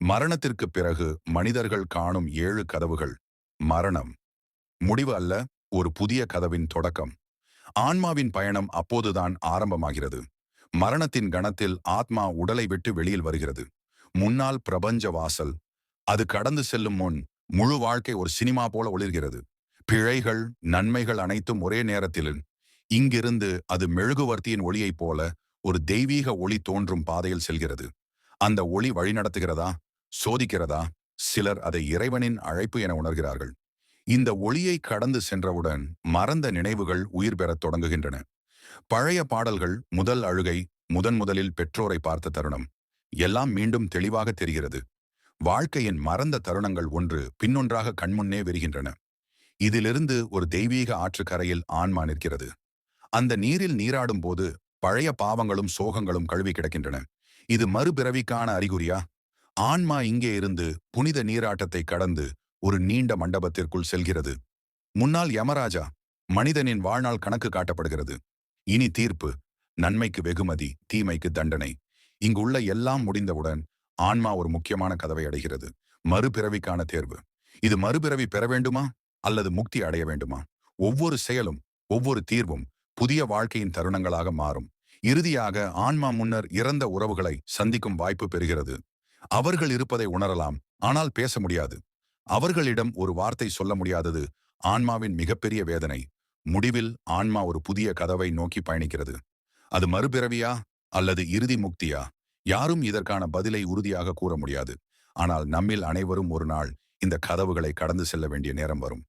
மரணத்திற்கு பிறகு மனிதர்கள் காணும் ஏழு கதவுகள் மரணம். முடிவு அல்ல ஒரு புதிய கதவின் தொடக்கம். ஆன்மாவின் பயணம் அப்போதுதான் ஆரம்பமாகிறது. மரணத்தின் கணத்தில் ஆத்மா உடலை விட்டு வெளியில் வருகிறது. முன்னால் பிரபஞ்ச வாசல். அது கடந்து செல்லும் முன் முழு வாழ்க்கை ஒரு சினிமா போல ஒளிர்கிறது. பிழைகள் நன்மைகள் அனைத்தும் ஒரே நேரத்தில் இங்கிருந்து அது மெழுகுவர்த்தியின் ஒளியைப் போல ஒரு தெய்வீக ஒளி தோன்றும் பாதையில் செல்கிறது. அந்த ஒளி வழிநடத்துகிறதா? சோதிக்கிறதா? சிலர் அதை இறைவனின் அழைப்பு என உணர்கிறார்கள். இந்த ஒளியை கடந்து சென்றவுடன் மறந்த நினைவுகள் உயிர் பெறத் தொடங்குகின்றன. பழைய பாடல்கள் முதல் அழுகை முதன் முதலில் பெற்றோரை பார்த்த தருணம். எல்லாம் மீண்டும் தெளிவாக தெரிகிறது. வாழ்க்கையின் மறந்த தருணங்கள் ஒன்று பின்னொன்றாக கண்முன்னே விரிகின்றன. இதிலிருந்து ஒரு தெய்வீக ஆற்றுக்கரையில் ஆன்மா நிற்கிறது. அந்த நீரில் நீராடும் போது பழைய பாவங்களும் சோகங்களும் கழுவி கிடக்கின்றன. இது மறுபிறவிக்கான அறிகுறியா? ஆன்மா இங்கே இருந்து புனித நீராட்டத்தை கடந்து ஒரு நீண்ட மண்டபத்திற்குள் செல்கிறது. முன்னால் யமராஜா மனிதனின் வாழ்நாள் கணக்கு காட்டப்படுகிறது. இனி தீர்ப்பு. நன்மைக்கு வெகுமதி தீமைக்கு தண்டனை. இங்குள்ள எல்லாம் முடிந்தவுடன் ஆன்மா ஒரு முக்கியமான கதவை அடைகிறது. மறுபிறவிக்கான தேர்வு. இது மறுபிறவி பெற வேண்டுமா? அல்லது முக்தி அடைய வேண்டுமா? ஒவ்வொரு செயலும் ஒவ்வொரு தீர்வும் புதிய வாழ்க்கையின் தருணங்களாக மாறும். இறுதியாக ஆன்மா முன்னர் இறந்த உறவுகளை சந்திக்கும் வாய்ப்பு பெறுகிறது. அவர்கள் இருப்பதை உணரலாம் ஆனால் பேச முடியாது. அவர்களிடம் ஒரு வார்த்தை சொல்ல முடியாதது ஆன்மாவின் மிகப்பெரிய வேதனை. முடிவில் ஆன்மா ஒரு புதிய கதவை நோக்கி பயணிக்கிறது. அது மறுபிறவியா அல்லது இறுதி முக்தியா? யாரும் இதற்கான பதிலை உறுதியாக கூற முடியாது. ஆனால் நம்மில் அனைவரும் ஒரு நாள் இந்த கதவுகளை கடந்து செல்ல வேண்டிய நேரம் வரும்.